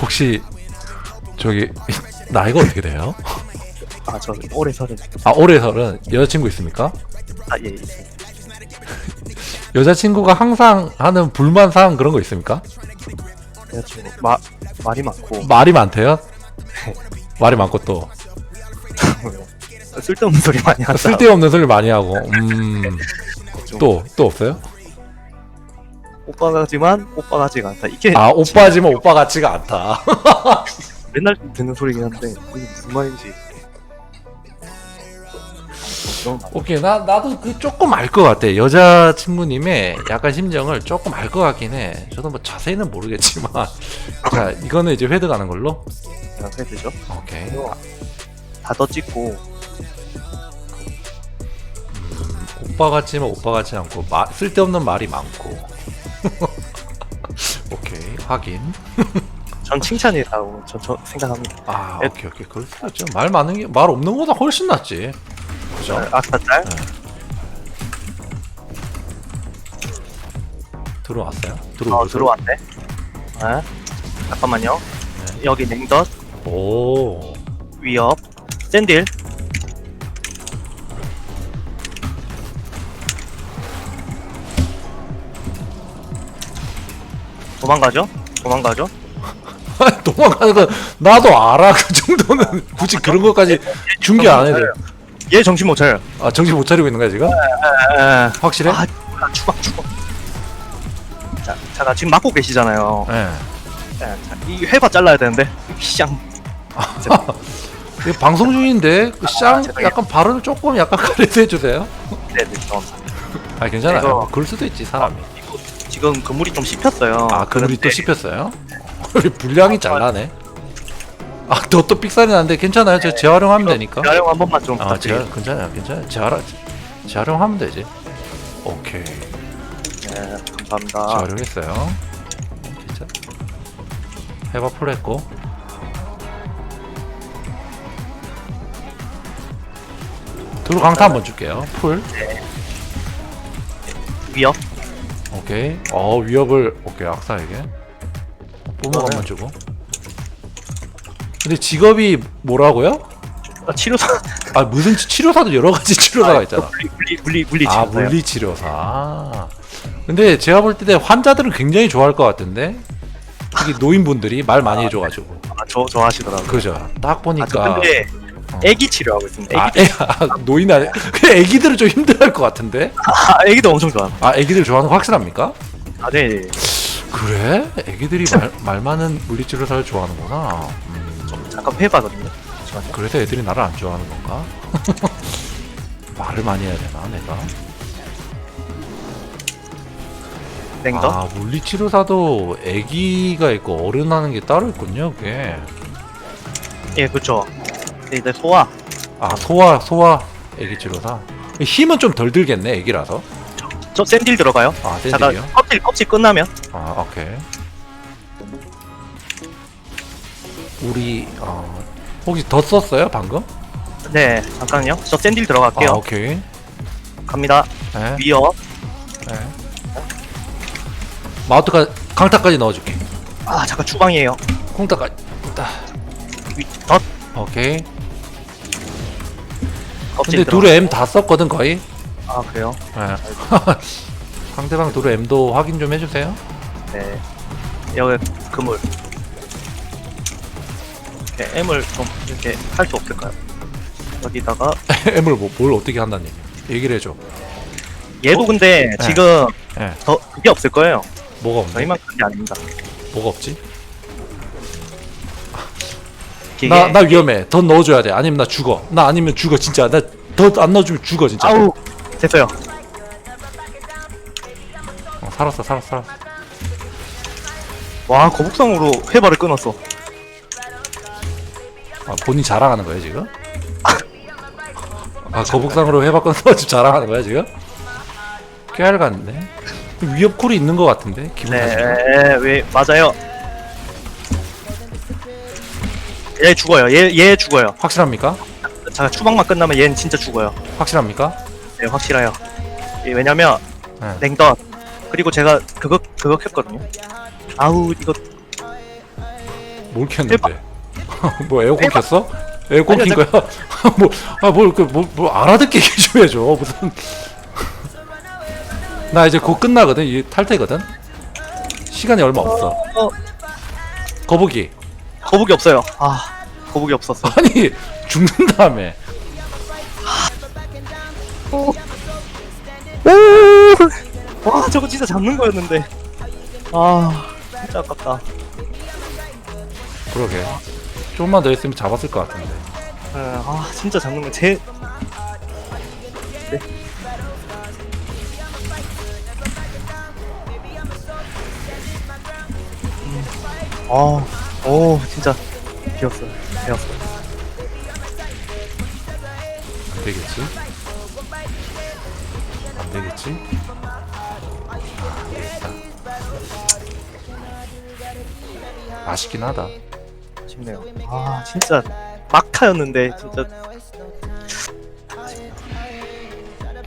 혹시 저기 나이가 어떻게 돼요? 아, 저 올해 서른. 아 올해 서른 여자친구 있습니까? 아, 예, 있습니다. 여자친구가 항상 하는 불만 사항 그런 거 있습니까? 여자친구 마, 말이 많고 말이 많대요? 말이 많고 또 쓸데없는 소리 많이 한다. 쓸데없는 소리 많이 하고 음 또 또 없어요? 오빠 같지만 오빠 같지가 않다. 이게 아 오빠지만 오빠 같지가 않다. 맨날 듣는 소리긴 한데 이게 무슨 말인지. 오케이 나 나도 그 조금 알 것 같아. 여자 친구님의 약간 심정을 조금 알 것 같긴 해. 저도 뭐 자세히는 모르겠지만. 자 이거는 이제 회득하는 걸로? 그냥 해야 되죠. 오케이. 다더 찍고. 오빠 같지만 오빠 같지 않고 마, 쓸데없는 말이 많고 오케이 확인. 전 칭찬이라고 저, 저 생각합니다. 아 에- 오케이 오케이. 그럴 수 있죠. 말 많은 게 말 없는 거보다 훨씬 낫지. 그죠? 아까 짤 들어왔어요? 어, 들어오고 들어왔네. 네. 잠깐만요. 네. 여기 냉덧 오. 위협. 샌딜 도망가죠? 도망가죠? 도망가는 거 나도 알아 그 정도는 굳이 그런 것까지 중계 안 해도 얘 정신 못 차려요. 아 정신 못 차리고 있는 거야 지금 에, 확실해? 아, 아, 추방 추방. 자, 잠깐 지금 막고 계시잖아요. 예. 예, 자, 이 회바 잘라야 되는데. 샹. 이거 방송 중인데 그쌍 아, 죄송해요. 약간 발언을 조금 약간 가려서 해주세요. 네, 네, 죄송합니다. 아 괜찮아요. 이거- 그럴 수도 있지 사람이. 지금 그물이 좀 씹혔어요. 아 그물이 또 그런데 씹혔어요? 우리 분량이 잘 나네. 아너 또 삑사리 나는데 괜찮아요. 저 재활용하면 되니까. 재활용 한 번만 좀아 재활. 괜찮아요. 괜찮아요. 재활 재활용하면 되지. 오케이 네, 감사합니다. 재활용했어요. 진짜 해봐 풀했고. 두루 강타 한번 줄게요. 풀. 위협. 오케이. 어 위협을 오케이 악사에게 뽀목 한번 주고. 근데 직업이 뭐라고요? 아, 치료사. 아 무슨 치- 치료사도 여러 가지 치료사가 있잖아. 물리 물리 물리 물리 아 치료사요. 물리 치료사. 근데 제가 볼 때 환자들은 굉장히 좋아할 것 같은데 특히 노인분들이 말 많이 해줘가지고 아, 저, 저 하시더라고요. 그죠. 딱 아, 저 보니까 근데 어. 애기 치료하고 있습니다. 아, 애, 아 노인 아니 그 애기들은 좀 힘들어할 것 같은데 아, 애기도 엄청 좋아합니다. 아 애기들 좋아하는 거 확실합니까? 아, 네. 그래? 애기들이 말, 말 많은 물리치료사를 좋아하는구나. 음, 잠깐. 잠시만요. 그래서 애들이 나를 안 좋아하는 건가? 말을 많이 해야 되나 내가? 냉더. 아 물리치료사도 애기가 있고 어른 하는 게 따로 있군요 그게 예, 그렇죠. 네, 이제 소화. 아 소아 소아 애기 치료사 힘은 좀 덜 들겠네 애기라서 저 샌딜 들어가요. 아 잠깐 샌들이요? 껍질 껍질 끝나면 아 오케이 우리 어, 혹시 더 썼어요 방금? 네, 잠깐요. 저 샌딜 아 들어갈게요. 오케이 갑니다. 네, 위협. 네. 마우트가 강타까지 넣어줄게 아, 잠깐 추방이에요. 콩타까지 콩타. 위, 덧. 오케이 근데. 둘의 M 다 썼거든 거의 아, 그래요? 네. 상대방 둘의 M도 확인 좀 해주세요 네. 여기 그물. 이렇게 M을 좀 이렇게 할 수 없을까요? 여기다가 M을 뭐, 뭘 어떻게 한다는 얘기 얘기를 해줘 얘도 근데 네. 지금 네. 더 그게 없을 거예요. 뭐가 없네 저희만 그게 아닙니다. 뭐가 없지? 나, 나 위험해 더 넣어줘야 돼 아니면 나 죽어 나 아니면 죽어 진짜 나 더 안 넣어주면 죽어 진짜 아우 됐어요. 어, 살았어 살았어 살았어 와 거북상으로 회발을 끊었어. 아, 본인 자랑하는 거야 지금? 아 거북상으로 해바꿔서 지금 자랑하는 거야 지금? 깨알 같네 위협 콜이 있는 것 같은데 기분 탓인가? 네, 왜 맞아요. 얘 죽어요. 얘 얘 죽어요. 확실합니까? 자 추방만 끝나면 얘는 진짜 죽어요. 확실합니까? 네 확실해요. 예, 왜냐면 네. 냉덧 그리고 제가 그거 그거 켰거든요. 아우 이거 뭘 켰는데? 뭐 에어컨 대박. 켰어? 에어컨 아니요, 킨 거야? 뭐아뭘그뭐 뭐 알아듣게 얘기 좀 해줘 무슨 나 이제 곧 끝나거든 이 탈퇴거든 시간이 얼마 없어 어. 거북이 거북이 없어요. 아 거북이 없었어. 아니 죽는 다음에 와 저거 진짜 잡는 거였는데. 아 진짜 아깝다. 그러게 조금만 더 했으면 잡았을 것 같은데 예, 아 진짜 잡는 거 제. 네. 음. 아, 오 진짜 비었어요. 비었어. 안 되겠지? 안 되겠지? 아, 안 되겠다. 아쉽긴 하다. 아쉽네요. 아 진짜 막타였는데 진짜.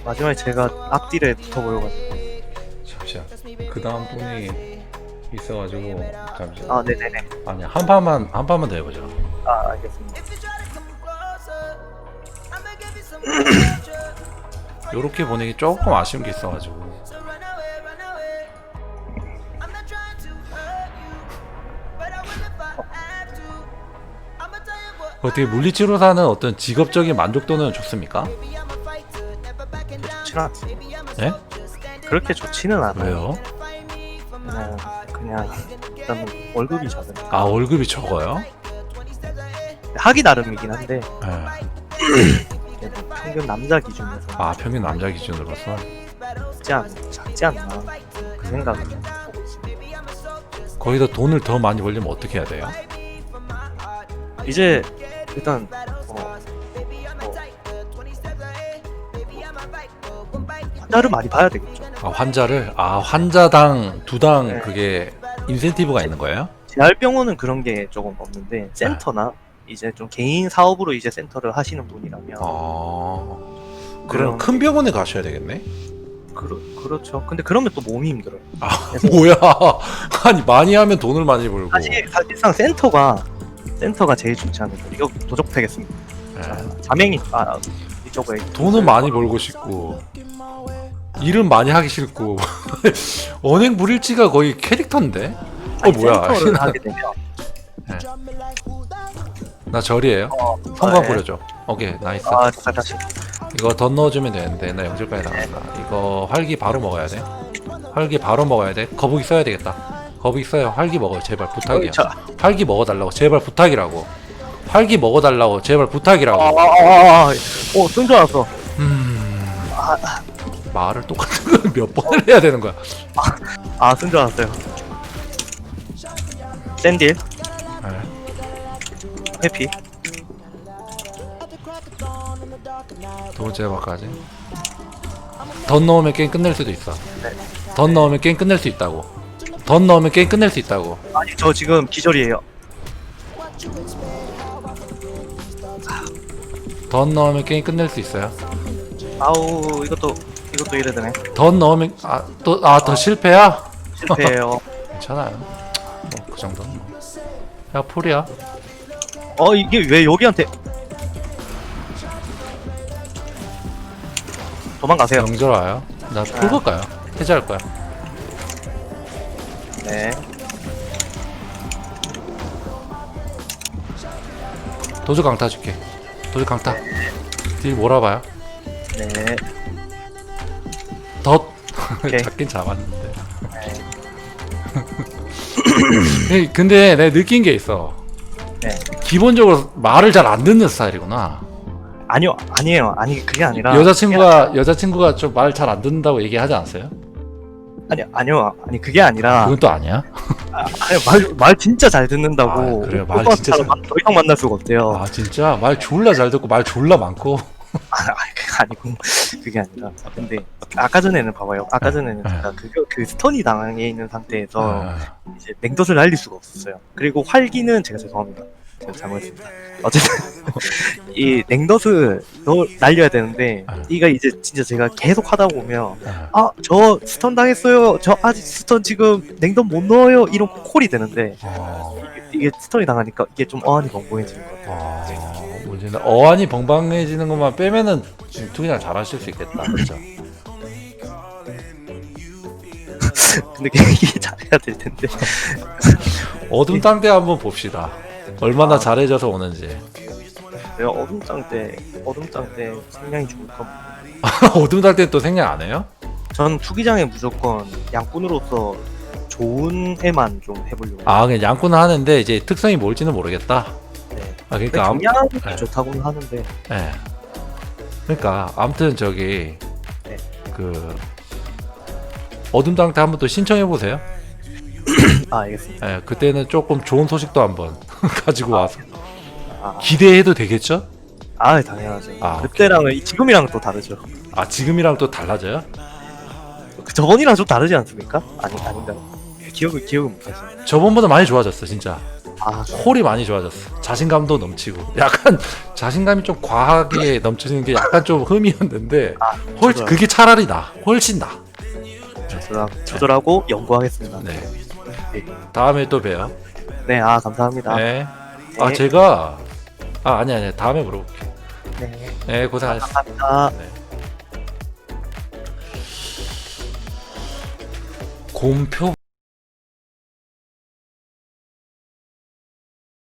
마지막에 제가 앞뒤에 붙어보여가지고. 잠시만. 그 다음 분이 있어가지고 잠시만. 아 네네네. 아니 한 판만 한 판만 더 해보자. 아 알겠습니다. 요렇게 보내기 조금 아쉬운 게 있어가지고. 어떻게 물리치료사는 어떤 직업적인 만족도는 좋습니까? 좋지는 않지. 예? 그렇게 좋지는 않아요. 왜요? 그냥 그냥 일단 월급이 작으니까 아 월급이 적어요? 하기 나름이긴 한데 뭐 평균 남자 기준에서 아 평균 남자 기준으로서 작지 않 작지 않나 그 생각을 하고 있습니다. 거기서 돈을 더 많이 벌려면 어떻게 해야 돼요? 이제 일단 어, 뭐 환자를 많이 봐야 되겠죠. 아 환자를 아 환자당 두당 네. 그게 인센티브가 있는 거예요? 재활병원은 그런 게 조금 없는데 센터나 이제 좀 개인 사업으로 이제 센터를 하시는 분이라면 아 그럼 그런 큰 병원에 가셔야 되겠네? 그러, 그렇죠. 근데 그러면 또 몸이 힘들어요. 아 뭐야 아니 많이 하면 돈을 많이 벌고 사실 사실상 센터가 센터가 제일 좋지 않을까. 이거 도적패겠습니다. 예. 자맹이 아 이쪽에 돈은 많이 벌고 싶고 일은 많이 하기 싫고. 언행 불일치가 거의 캐릭터인데? 어 뭐야. 센터를 하게 되면. 나 절이에요? 성광 뿌려줘. 오케이 나이스. 아 자, 다시. 이거 덧 넣어주면 되는데 나 영절까지 나간다. 이거 활기 바로 먹어야 돼. 활기 바로 먹어야 돼. 거북이 써야 되겠다. 거북이 써요. 활기 먹어요 제발 부탁이야. 자, 활기 먹어달라고 제발 부탁이라고. 활기 먹어달라고 제발 부탁이라고. 아아아아 오 쓴줄 알았어. 음... 말을 똑같은 걸 몇 번을 해야 되는 거야 아 쓴 줄 알았어요. 샌딜 네. 회피 두 번째 막까지 덧 넣으면 게임 끝낼 수도 있어 네. 덧 넣으면 게임 끝낼 수 있다고 덧 넣으면 게임 끝낼 수 있다고 아니 저 지금 기절이에요. 덧 넣으면 게임 끝낼 수 있어요 아우 이것도 이것도 이래 되네. 덧 넣으면 아또아더 실패야? 실패해요. 괜찮아요. 뭐 그 정도는 뭐야 풀이야. 어 이게 왜 여기한테? 도망가세요. 명절 와요 나풀 볼까요? 해제할 거야. 네. 도주 강타 줄게. 도주 강타. 딜 몰아봐요. 네. 덧 오케이. 잡긴 잡았는데 네, 근데 내가 느낀 게 있어 네. 기본적으로 말을 잘 안 듣는 스타일이구나 아니요 아니에요 아니 그게 아니라 여자친구가 여자친구가 좀 말 잘 안 듣는다고 얘기하지 않았어요? 아니 아니요 아니 그게 아니라 그건 또 아니야? 아니 말, 말 진짜 잘 듣는다고 아, 그래요? 말 진짜 사람 더 이상 만날 수가 없대요 아 진짜 말 졸라 잘 듣고 말 졸라 많고 아, 아니 그게 아니고. 그게 아니라. 아, 근데 아까 전에는 봐봐요. 아까 전에는 네. 제가 그, 그 스턴이 당해 있는 상태에서 아, 이제 냉덧을 날릴 수가 없었어요. 그리고 활기는 제가 죄송합니다. 제가 잘못했습니다. 어쨌든 이 냉덧을 넣, 날려야 되는데 네. 이가 이제 진짜 제가 계속 하다 보면 아, 아 저 스턴 당했어요. 저 아직 스턴 지금 냉덧 못 넣어요. 이런 콜이 되는데 어, 이게 스토리 당하니까 이게 좀 어안이 벙벙해지는 것 같아요. 아, 문제는 어안이 벙벙해지는 것만 빼면은 투기장 잘하실 수 있겠다. 그렇죠? 근데 이게 잘해야 될 텐데. 어둠 땅대 한번 봅시다. 얼마나 잘해져서 오는지. 내가 어둠장 때 어둠장 때 생량이 좋을 겁니다. 어둠 땅대 또 생략 안 해요? 전 투기장에 무조건 양꾼으로서 좋은 애만 좀 해보려고. 아, 그냥 양꾼을 하는데 이제 특성이 뭘지는 모르겠다. 네. 아, 그러니까 아무, 네. 좋다고는 하는데 예. 그러니까 아무튼 저기 네. 그 어둠 땅대 한번 또 신청해 보세요. 아 알겠습니다. 예, 그때는 조금 좋은 소식도 한번 가지고 와서 아, 기대해도 되겠죠? 아 당연하죠. 아, 그때랑은 지금이랑 또 다르죠. 아 지금이랑 또 달라져요? 그 저번이랑 좀 다르지 않습니까? 아니 아닌가요? 기억을 기억을 못하시네. 저번보다 많이 좋아졌어 진짜 아 홀이 많이 좋아졌어 자신감도 넘치고 약간 자신감이 좀 과하게 넘치는 게 약간 좀 흠이었는데 아, 훨 저도요. 그게 차라리 나 훨씬 나 조절 조절하고 연구하겠습니다. 네. 네. 다음에 또 봬요 네, 아 감사합니다. 네. 아 네. 제가 아 아니 아니 다음에 물어볼게 네. 네 고생하셨습니다 감사합니다. 곰표